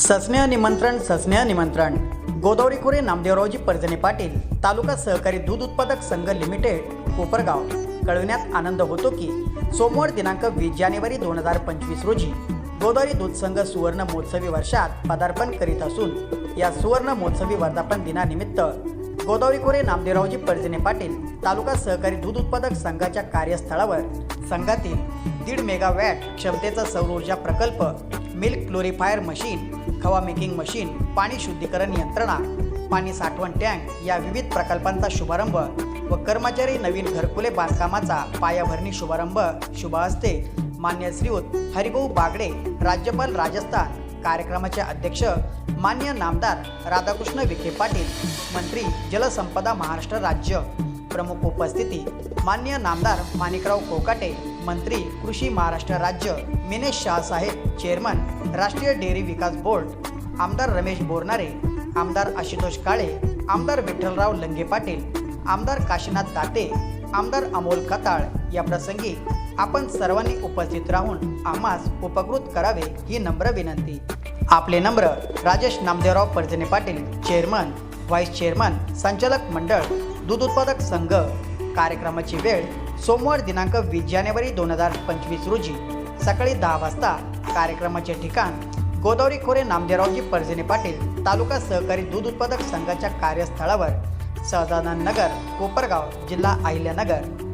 सस्नेह निमंत्रण सस्नेह निमंत्रण. गोदावरी खोरे नामदेवरावजी परजने पाटील तालुका सहकारी दूध उत्पादक संघ लिमिटेड कोपरगाव. कळविण्यात आनंद होतो की सोमवार दिनांक वीस जानेवारी दोन हजार पंचवीस रोजी गोदावरी दूध संघ सुवर्ण महोत्सवी वर्षात पदार्पण करीत असून या सुवर्ण महोत्सवी वर्धापन दिनानिमित्त गोदावरी खोरे नामदेवरावजी परजने पाटील तालुका सहकारी दूध उत्पादक संघाच्या कार्यस्थळावर संघातील दीड मेगावॅट क्षमतेचा सौर ऊर्जा प्रकल्प मिल्क क्लोरिफायर मशीन खवा मेकिंग मशीन पाणी शुद्धीकरण यंत्रणा पाणी साठवण टँक या विविध प्रकल्पांचा शुभारंभ व कर्मचारी नवीन घरकुले बांधकामाचा पायाभरणी शुभारंभ शुभ हस्ते मान्य श्रीयुत हरिभाऊ बागडे राज्यपाल राजस्थान कार्यक्रमाचे अध्यक्ष मान्य नामदार राधाकृष्ण विखे पाटील मंत्री जलसंपदा महाराष्ट्र राज्य प्रमुख उपस्थिती मान्य नामदार माणिकराव कोकाटे मंत्री कृषी महाराष्ट्र राज्य मिनेश शाहसाहेब चेअरमन राष्ट्रीय डेअरी विकास बोर्ड आमदार रमेश बोरनारे आमदार आशुतोष काळे आमदार विठ्ठलराव लंगे पाटील आमदार काशीनाथ दाते आमदार अमोल खताळ या प्रसंगी आपण सर्वांनी उपस्थित राहून आम्हास उपकृत करावे ही नम्र विनंती. आपले नम्र Rajesh Namdevrao Parjane Patil chairman vice chairman संचालक मंडळ दूध उत्पादक संघ कार्यक्रमाची वेळ सोमवार दिनांक वीस जानेवारी दोन हजार पंचवीस रोजी सकाळी दहा वाजता कार्यक्रमाचे ठिकाण गोदावरी खोरे नामदेवरावजी परजने पाटील तालुका सहकारी दूध उत्पादक संघाच्या कार्यस्थळावर सहजानंद नगर कोपरगाव जिल्हा अहिल्यानगर.